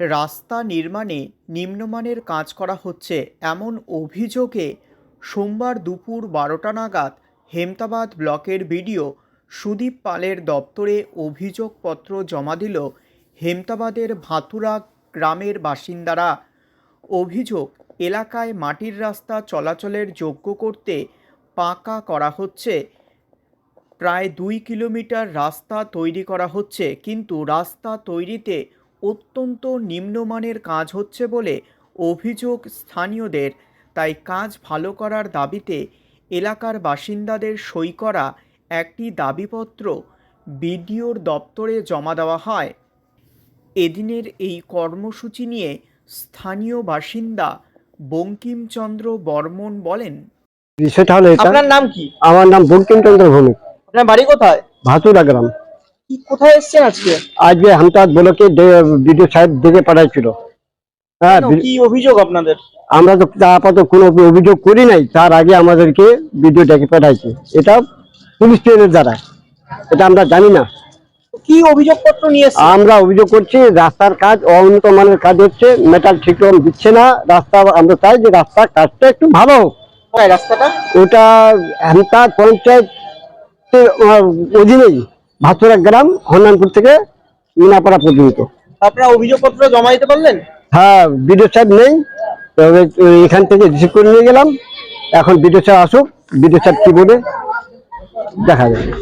রাস্তা নির্মাণে নিম্নমানের কাজ করা হচ্ছে এমন অভিযোগে সোমবার দুপুর বারোটা নাগাদ হেমতাবাদ ব্লকের বিডিও সুদীপ পালের দপ্তরে অভিযোগপত্র জমা দিল হেমতাবাদের ভাতুরা গ্রামের বাসিন্দারা। অভিযোগ, এলাকায় মাটির রাস্তা চলাচলের যোগ্য করতে পাকা করা হচ্ছে। প্রায় দুই কিলোমিটার রাস্তা তৈরি করা হচ্ছে, কিন্তু রাস্তা তৈরিতে অত্যন্ত নিম্নমানের কাজ হচ্ছে বলে অভিযোগ স্থানীয়দের। তাই কাজ ভালো করার দাবিতে এলাকার বাসিন্দাদের সই করা একটি দাবিপত্র বিডিওর দপ্তরে জমা দেওয়া হয়। এদিনের এই কর্মসূচি নিয়ে স্থানীয় বাসিন্দা বঙ্কিমচন্দ্র বর্মন বলেন। বিষয়টা হলো এটা। আপনার নাম কি? আমার নাম বঙ্কিমচন্দ্র ভৌমিক। আপনার বাড়ি কোথায়? ভাতুরা গ্রাম। কোথায় এসেছেন আজকে? আজকে হামতাদ বলকে বিডিও সাহেব দেখে পাঠাইছিল। হ্যাঁ কি অভিযোগ আপনাদের? আমরা তো আপাতত কোনো অভিযোগ করি নাই তার আগে আমাদেরকে ভিডিও ডেকে পাঠাইছে। এটা পুলিশ ট্রেনের দ্বারা এটা আমরা জানি না। কি অভিযোগপত্র নিয়ে আমরা অভিযোগ করছি রাস্তার কাজ অউন্নত মানের কাজ হচ্ছে মেটাল ঠিক রকম দিচ্ছে না রাস্তা আমরা চাই যে রাস্তার কাজটা একটু ভালো হোক। রাস্তাটা? ওটা হামতাদ পঞ্চায়েত অধীনেই। ভাতুরা গ্রাম হন্নানপুর থেকে মিনাপাড়া পর্যন্ত। আপনারা অভিযোগপত্র জমা দিতে পারলেন? হ্যাঁ বিডিও সাহেব নেই। তবে এখান থেকে রিসিভ করে নিয়ে গেলাম। এখন বিডিও সাহেব আসুক। বিডিও সাহেব কি বলে দেখা যাবে।